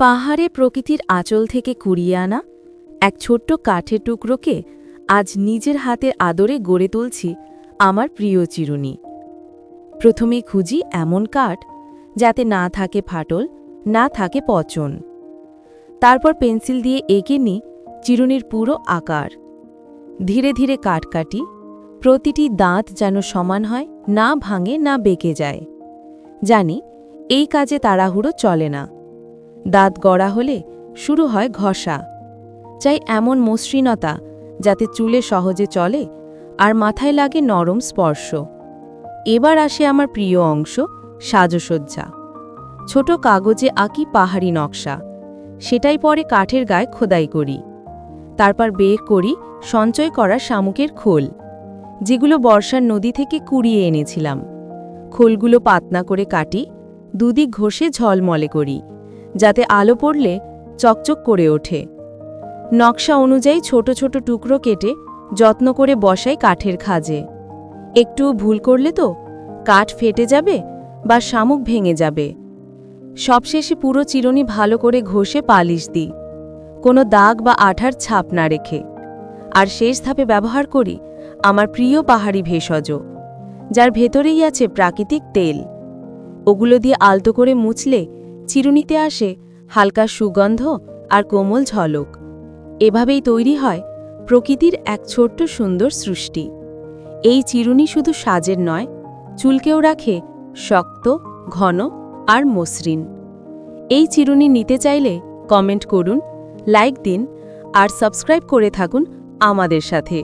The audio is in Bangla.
পাহাড়ে প্রকৃতির আঁচল থেকে কুড়িয়ে আনা এক ছোট্ট কাঠের টুকরোকে আজ নিজের হাতের আদরে গড়ে তুলছি আমার প্রিয় চিরুনি। প্রথমে খুঁজি এমন কাঠ যাতে না থাকে ফাটল, না থাকে পচন। তারপর পেন্সিল দিয়ে এঁকে নিই চিরুনির পুরো আকার। ধীরে ধীরে কাট কাটি, প্রতিটি দাঁত যেন সমান হয়, না ভাঙে, না বেঁকে যায়। জানি এই কাজে তাড়াহুড়ো চলে না। দাঁত গড়া হলে শুরু হয় ঘষা। চাই এমন মসৃণতা যাতে চুলে সহজে চলে আর মাথায় লাগে নরম স্পর্শ। এবার আসে আমার প্রিয় অংশ, সাজসজ্জা। ছোট কাগজে আঁকি পাহাড়ি নকশা। সেটাই পরে কাঠের গায়ে খোদাই করি। তারপর বের করি সঞ্চয় করা শামুকের খোল, যেগুলো বর্ষার নদী থেকে কুড়িয়ে এনেছিলাম। খোলগুলো পাতনা করে কাটি, দুদিক ঘষে ঝলমলে করি। যাতে আলো পড়লে চকচক করে ওঠে। নকশা অনুযায়ী ছোট ছোট টুকরো কেটে যত্ন করে বসাই কাঠের খাজে। একটু ভুল করলে তো কাঠ ফেটে যাবে বা শামুক ভেঙে যাবে। সবশেষে পুরো চিরুনি ভালো করে ঘষে পালিশ দিই। কোনো দাগ বা আঠার ছাপ না রেখে। আর শেষ ধাপে ব্যবহার করি আমার প্রিয় পাহাড়ি ভেষজ, যার ভেতরেই আছে প্রাকৃতিক তেল। ওগুলো দিয়ে আলতো করে মুছলে চিরুনিতে আসে, হালকা সুগন্ধ আর কোমল ঝলক। এভাবেই তৈরি হয় প্রকৃতির এক ছোট্ট সুন্দর সৃষ্টি। এই চিরুনি শুধু সাজের নয়, চুলকেও রাখে শক্ত, ঘন আর মসৃণ। এই চিরুনি নিতে চাইলে কমেন্ট করুন, লাইক দিন আর সাবস্ক্রাইব করে থাকুন আমাদের সাথে।